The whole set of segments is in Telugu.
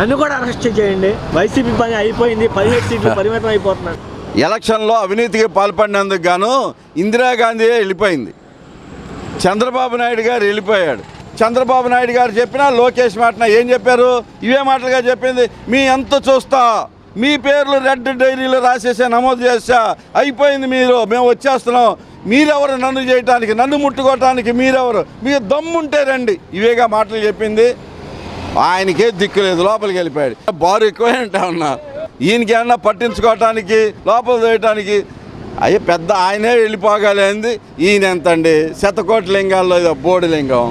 నన్ను కూడా అరెస్ట్ చేయండి. వైసీపీ పని అయిపోయింది. పదిహేడు సీట్లు పరిమితం అయిపోతున్నాడు ఎలక్షన్లో అవినీతికి పాల్పడినందుకు గాను ఇందిరాగాంధీ వెళ్ళిపోయింది. చంద్రబాబు నాయుడు గారు వెళ్ళిపోయాడు. చంద్రబాబు నాయుడు గారు చెప్పినా లోకేష్ మాటన ఏం చెప్పారు? ఇవే మాటలుగా చెప్పింది. మీ ఎంత చూస్తా. మీ పేర్లు రెడ్ డైరీలో రాసేసా నమోదు చేసా అయిపోయింది మీరు. మేము వచ్చేస్తున్నాం. మీరెవరు నన్ను చేయటానికి? నన్ను ముట్టుకోవటానికి మీరెవరు? మీరు దమ్ముంటే రండి. ఇవేగా మాటలు చెప్పింది. ఆయనకే దిక్కు లేదు లోపలికి వెళ్ళిపోయాడు. బారు ఎక్కువ అంటా ఉన్నా. ఈయనకి ఏమన్నా పట్టించుకోవటానికి లోపల చేయటానికి అయ్యే పెద్ద ఆయనే వెళ్ళిపోగలేంది ఈయన ఎంత అండి శతకోటి లింగాల్లో ఇదో బోడి లింగం.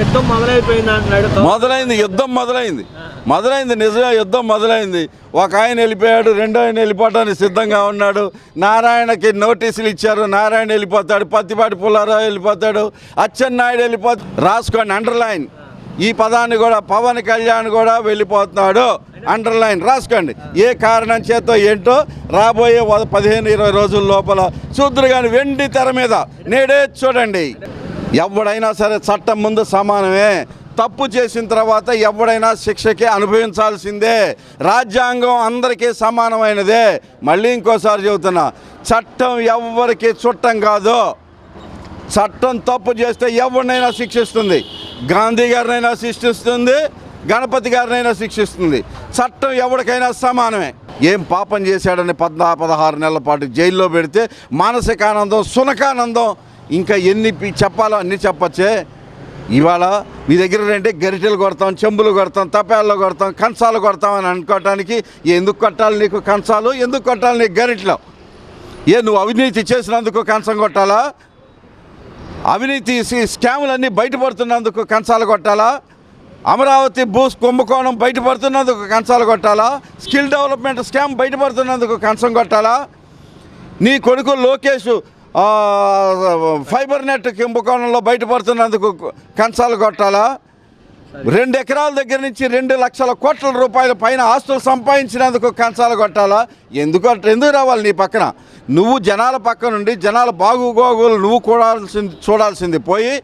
యుద్ధం మొదలైపోయింది మొదలైంది యుద్ధం మొదలైంది. మొదలైంది నిజంగా యుద్ధం మొదలైంది. ఒక ఆయన వెళ్ళిపోయాడు రెండో ఆయన వెళ్ళిపోవడానికి సిద్ధంగా ఉన్నాడు. నారాయణకి నోటీసులు ఇచ్చారు నారాయణ వెళ్ళిపోతాడు పత్తిపాటి పుల్లారావు వెళ్ళిపోతాడు అచ్చెన్నాయుడు వెళ్ళిపోతాడు. రాసుకోండి అండర్లైన్. ఈ పదాన్ని కూడా పవన్ కళ్యాణ్ కూడా వెళ్ళిపోతున్నాడు. అండర్లైన్ రాసుకోండి. ఏ కారణం చేత ఏంటో రాబోయే వ- పదిహేను ఇరవై రోజుల లోపల చూద్దరు కానీ వెండి తెర మీద నేడే చూడండి. ఎవడైనా సరే చట్టం ముందు సమానమే. తప్పు చేసిన తర్వాత ఎవడైనా శిక్షకి అనుభవించాల్సిందే. రాజ్యాంగం అందరికీ సమానమైనదే. మళ్ళీ ఇంకోసారి చెబుతున్నా చట్టం ఎవరికి చుట్టం కాదు. చట్టం తప్పు చేస్తే ఎవరినైనా శిక్షిస్తుంది. గాంధీ గారినైనా శిక్షిస్తుంది గణపతి గారినైనా శిక్షిస్తుంది. చట్టం ఎవరికైనా సమానమే. ఏం పాపం చేశాడని పద్నా పదహారు నెలల పాటు జైల్లో పెడితే మానసికానందం సునకానందం ఇంకా ఎన్ని చెప్పాలో అన్ని చెప్పచ్చే. ఇవాళ మీ దగ్గర అంటే గరిటెలు కొడతాం చెంబులు కొడతాం తపేళ్ళు కొడతాం కంచాలు కొడతాం అని అనుకోవటానికి ఎందుకు కొట్టాలి నీకు కంచాలు? ఎందుకు కొట్టాలి నీకు గరిటెలు? ఏ నువ్వు అవినీతి చేసినందుకు కంచం కొట్టాలా? అవినీతి స్కాములన్నీ బయటపడుతున్నందుకు కంచాలు కొట్టాలా? అమరావతి భూ కుంభకోణం బయటపడుతున్నందుకు కంచాలు కొట్టాలా? స్కిల్ డెవలప్మెంట్ స్కామ్ బయటపడుతున్నందుకు కంచం కొట్టాలా? నీ కొడుకు లోకేష్ ఫైబర్ నెట్ కుంభకోణంలో బయటపడుతున్నందుకు కంచాలు కొట్టాలా? రెండు ఎకరాల దగ్గర నుంచి రెండు లక్షల కోట్ల రూపాయల పైన ఆస్తులు సంపాదించినందుకు కంచాలు కొట్టాలా? ఎందుకు ఎందుకు రావాలి నీ పక్కన? నువ్వు జనాల పక్క నుండి జనాల బాగుగోగులు నువ్వు కూడాల్సింది చూడాల్సింది పోయి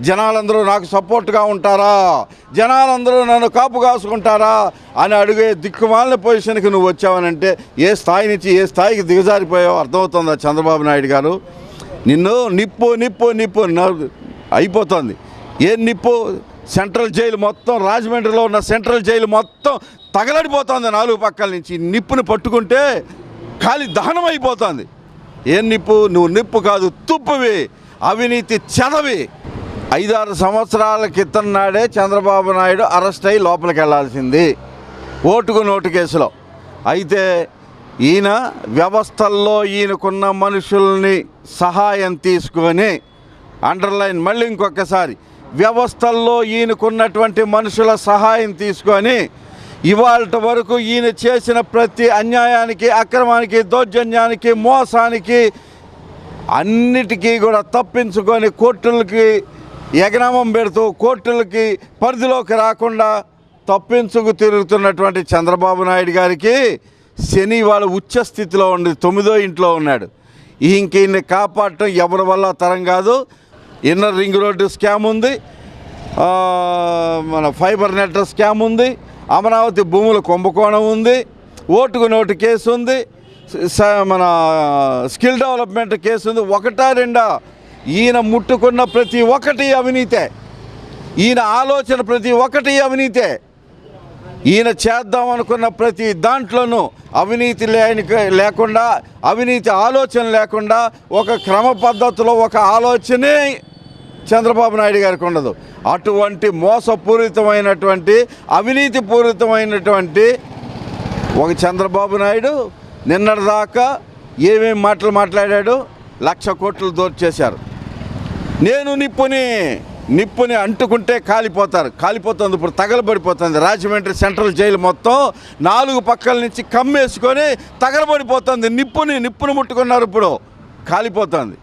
జనాలందరూ నాకు సపోర్ట్గా ఉంటారా? జనాలందరూ నన్ను కాపు కాసుకుంటారా? అని అడిగే దిక్కుమాలిన పొజిషన్కి నువ్వు వచ్చావనంటే ఏ స్థాయి నుంచి ఏ స్థాయికి దిగజారిపోయావో అర్థమవుతుందా చంద్రబాబు నాయుడు గారు? నిన్ను నిప్పు నిప్పు నిప్పు అయిపోతుంది. ఏ నిప్పు సెంట్రల్ జైలు మొత్తం రాజమండ్రిలో ఉన్న సెంట్రల్ జైలు మొత్తం తగలడిపోతుంది నాలుగు పక్కల నుంచి. నిప్పుని పట్టుకుంటే ఖాళీ దహనం అయిపోతుంది. ఏ నిప్పు? నువ్వు నిప్పు కాదు తుప్పువి. అవినీతి చదవి. ఐదారు సంవత్సరాల క్రితం నాడే చంద్రబాబు నాయుడు అరెస్ట్ అయ్యి లోపలికి వెళ్ళాల్సింది ఓటుకు నోటు కేసులో. అయితే ఈయన వ్యవస్థల్లో ఈయనకున్న మనుషుల్ని సహాయం తీసుకొని అండర్లైన్ మళ్ళీ ఇంకొకసారి వ్యవస్థల్లో ఈయనకున్నటువంటి మనుషుల సహాయం తీసుకొని ఇవాళ వరకు ఈయన చేసిన ప్రతి అన్యాయానికి అక్రమానికి దౌర్జన్యానికి మోసానికి అన్నిటికీ కూడా తప్పించుకొని కోర్టులకి ఎగనామం పెడుతూ కోర్టులకి పరిధిలోకి రాకుండా తప్పించుకు తిరుగుతున్నటువంటి చంద్రబాబు నాయుడు గారికి శని వాళ్ళ ఉచ్చ స్థితిలో ఉండి తొమ్మిదో ఇంట్లో ఉన్నాడు. ఇంక ఈయన్ని కాపాడటం ఎవరి వల్ల తరం కాదు. ఇన్నర్ రింగ్ రోడ్డు స్కామ్ ఉంది. మన ఫైబర్ నెట్ స్కామ్ ఉంది. అమరావతి భూముల కుంభకోణం ఉంది. ఓటుకు నోటు కేసు ఉంది. స- మన స్కిల్ డెవలప్మెంట్ కేసు ఉంది. ఒకటా రెండా? ఈయన ముట్టుకున్న ప్రతి ఒక్కటి అవినీతే. ఈయన ఆలోచన ప్రతి ఒక్కటి అవినీతే. ఈయన చేద్దాం అనుకున్న ప్రతి దాంట్లోనూ అవినీతి లేని లేకుండా అవినీతి ఆలోచన లేకుండా ఒక క్రమ పద్ధతిలో ఒక ఆలోచనే చంద్రబాబు నాయుడు గారికి ఉండదు. అటువంటి మోసపూరితమైనటువంటి అవినీతి పూరితమైనటువంటి ఒక చంద్రబాబు నాయుడు నిన్నటిదాకా ఏమేమి మాటలు మాట్లాడాడు లక్ష కోట్లు దోర్చేశారు. నేను నిప్పుని నిప్పుని అంటుకుంటే కాలిపోతారు. కాలిపోతుంది ఇప్పుడు తగలబడిపోతుంది. రాజమండ్రి సెంట్రల్ జైలు మొత్తం నాలుగు పక్కల నుంచి కమ్మేసుకొని తగలబడిపోతుంది. నిప్పుని నిప్పుని ముట్టుకున్నారు ఇప్పుడు. కాలిపోతుంది.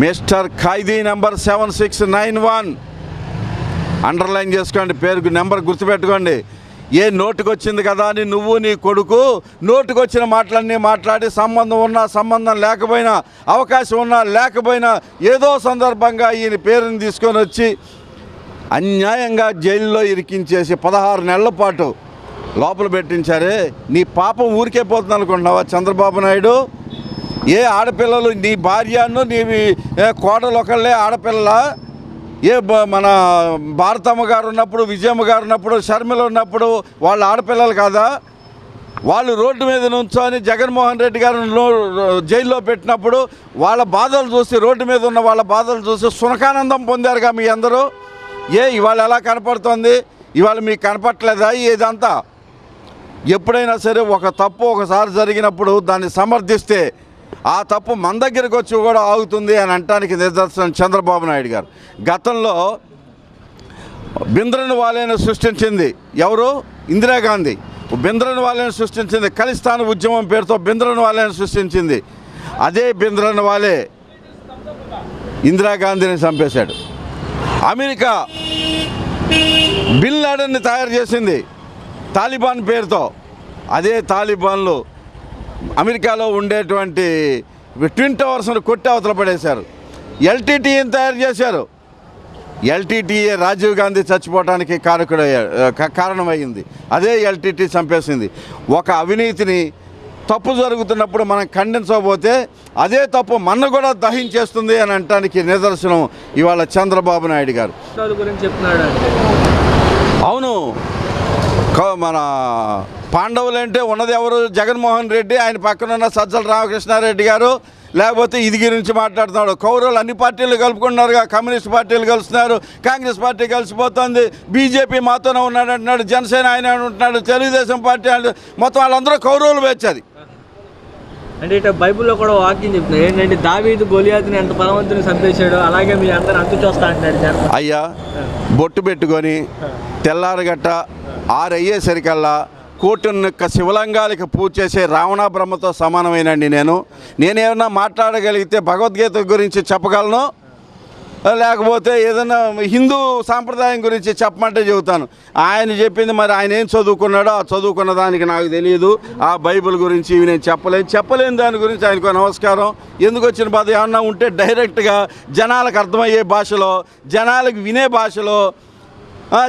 మిస్టర్ ఖైదీ number seven six nine one. Underline చేసుకోండి పేరు నెంబర్ గుర్తుపెట్టుకోండి. ఏ నోటుకొచ్చింది కదా అని నువ్వు నీ కొడుకు నోటుకొచ్చిన మాటలన్నీ మాట్లాడి సంబంధం ఉన్నా సంబంధం లేకపోయినా అవకాశం ఉన్నా లేకపోయినా ఏదో సందర్భంగా ఈయన పేరుని తీసుకొని వచ్చి అన్యాయంగా జైల్లో ఇరికించేసి పదహారు నెలల పాటు లోపల పెట్టించారే. నీ పాపం ఊరికే పోతుంది అనుకుంటున్నావా చంద్రబాబు నాయుడు? ఏ ఆడపిల్లలు నీ భార్యను నీ కోడలు ఒకళ్ళే ఆడపిల్ల ఏ మన భారతమ్మ గారు ఉన్నప్పుడు విజయమ్మ గారు ఉన్నప్పుడు షర్మిల ఉన్నప్పుడు వాళ్ళ ఆడపిల్లలు కాదా? వాళ్ళు రోడ్డు మీద నుంచొని జగన్మోహన్ రెడ్డి గారు జైల్లో పెట్టినప్పుడు వాళ్ళ బాధలు చూసి రోడ్డు మీద ఉన్న వాళ్ళ బాధలు చూసి సునకానందం పొందారుగా మీ అందరూ? ఏ ఇవాళ ఎలా కనపడుతోంది? ఇవాళ మీకు కనపట్లేదా ఇదంతా? ఎప్పుడైనా సరే ఒక తప్పు ఒకసారి జరిగినప్పుడు దాన్ని సమర్థిస్తే ఆ తప్పు మన దగ్గరికి వచ్చి కూడా ఆగుతుంది అని అంటానికి నిదర్శనం చంద్రబాబు నాయుడు గారు. గతంలో బింద్రని వాలేను సృష్టించింది ఎవరు? ఇందిరాగాంధీ. బింద్రని వాలేని సృష్టించింది ఖలిస్తాన్ ఉద్యమం పేరుతో బింద్రని వాలేను సృష్టించింది. అదే బింద్రని వాలే ఇందిరాగాంధీని చంపేశాడు. అమెరికా బిల్ లాడన్ని తయారు చేసింది తాలిబాన్ పేరుతో. అదే తాలిబాన్లు అమెరికాలో ఉండేటువంటి ట్విన్ టవర్స్ను కొట్టి అవతల పడేశారు. ఎల్టీటీని తయారు చేశారు. ఎల్టీటీఏ రాజీవ్ గాంధీ చచ్చిపోవడానికి కారకుడయ్యాడు కారణమైంది. అదే ఎల్టీటీ చంపేసింది. ఒక అవినీతిని తప్పు జరుగుతున్నప్పుడు మనం ఖండించకపోతే అదే తప్పు మన కూడా దహించేస్తుంది అని అనటానికి నిదర్శనం ఇవాళ చంద్రబాబు నాయుడు గారు. అవును. మన పాండవులు అంటే ఉన్నది ఎవరు? జగన్మోహన్ రెడ్డి ఆయన పక్కన ఉన్న సజ్జల రామకృష్ణారెడ్డి గారు లేకపోతే ఇది గురించి మాట్లాడుతున్నాడు. కౌరవులు అన్ని పార్టీలు కలుపుకున్నారుగా కమ్యూనిస్ట్ పార్టీలు కలుస్తున్నారు కాంగ్రెస్ పార్టీ కలిసిపోతుంది బీజేపీ మాతోనే ఉన్నాడు అంటున్నాడు జనసేన ఆయన ఉంటున్నాడు తెలుగుదేశం పార్టీ మొత్తం వాళ్ళందరూ కౌరవులు వచ్చేది అంటే ఇట్లా బైబిల్లో కూడా వాక్యం చెప్తున్నారు ఏంటంటే దావీదు గొలియాతుని ఎంత బలవంతుని చంపేశాడు అలాగే మీ అందరు అంతు చూస్తా అంటున్నాడు జనం. అయ్యా బొట్టు పెట్టుకొని తెల్లారగట్ట ఆరయ్యేసరికల్లా కోటిని యొక్క శివలింగాలకి పూజ చేసే రావణ బ్రహ్మతో సమానమైనండి నేను. నేనేమన్నా మాట్లాడగలిగితే భగవద్గీత గురించి చెప్పగలను? లేకపోతే ఏదైనా హిందూ సాంప్రదాయం గురించి చెప్పమంటే చెబుతాను. ఆయన చెప్పింది మరి ఆయన ఏం చదువుకున్నాడో ఆ చదువుకున్న దానికి నాకు తెలియదు. ఆ బైబిల్ గురించి ఇవి నేను చెప్పలేను. చెప్పలేని దాని గురించి ఆయనకు నమస్కారం. ఎందుకు వచ్చిన బాధ? ఏమన్నా ఉంటే డైరెక్ట్గా జనాలకు అర్థమయ్యే భాషలో జనాలకు వినే భాషలో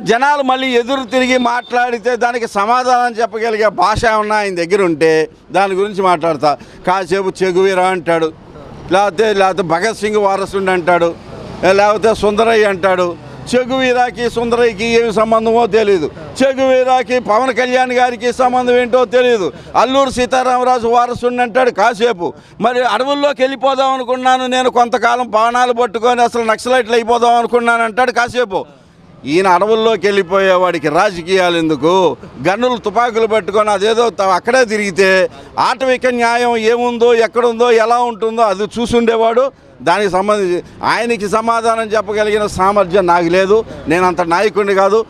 జనాలు మళ్ళీ ఎదురు తిరిగి మాట్లాడితే దానికి సమాధానం చెప్పగలిగే భాష ఏమన్నా ఆయన దగ్గర ఉంటే దాని గురించి మాట్లాడతా. కాసేపు చెగువీరా అంటాడు. లేకపోతే లేకపోతే భగత్ సింగ్ వారసుడు అంటాడు. లేకపోతే సుందరయ్య అంటాడు. చెగువీరాకి సుందరయ్యకి ఏమి సంబంధమో తెలియదు చెగువీరాకి పవన్ కళ్యాణ్ గారికి సంబంధం ఏంటో తెలియదు అల్లూరు సీతారామరాజు వారసుండి అంటాడు కాసేపు. మరి అడవుల్లోకి వెళ్ళిపోదాం అనుకున్నాను నేను కొంతకాలం పవనాలు పట్టుకొని అసలు నక్సలైట్లు అయిపోదాం అనుకున్నాను అంటాడు కాసేపు. ఈయన అడవుల్లోకి వెళ్ళిపోయేవాడికి రాజకీయాలు ఎందుకు? గన్నులు తుపాకులు పట్టుకొని అదేదో త- అక్కడే తిరిగితే ఆటవిక న్యాయం ఏముందో ఎక్కడుందో ఎలా ఉంటుందో అది చూసుండేవాడు. దానికి సంబంధించి ఆయనకి సమాధానం చెప్పగలిగిన సామర్థ్యం నాకు లేదు. నేను అంత నాయకుడిని కాదు.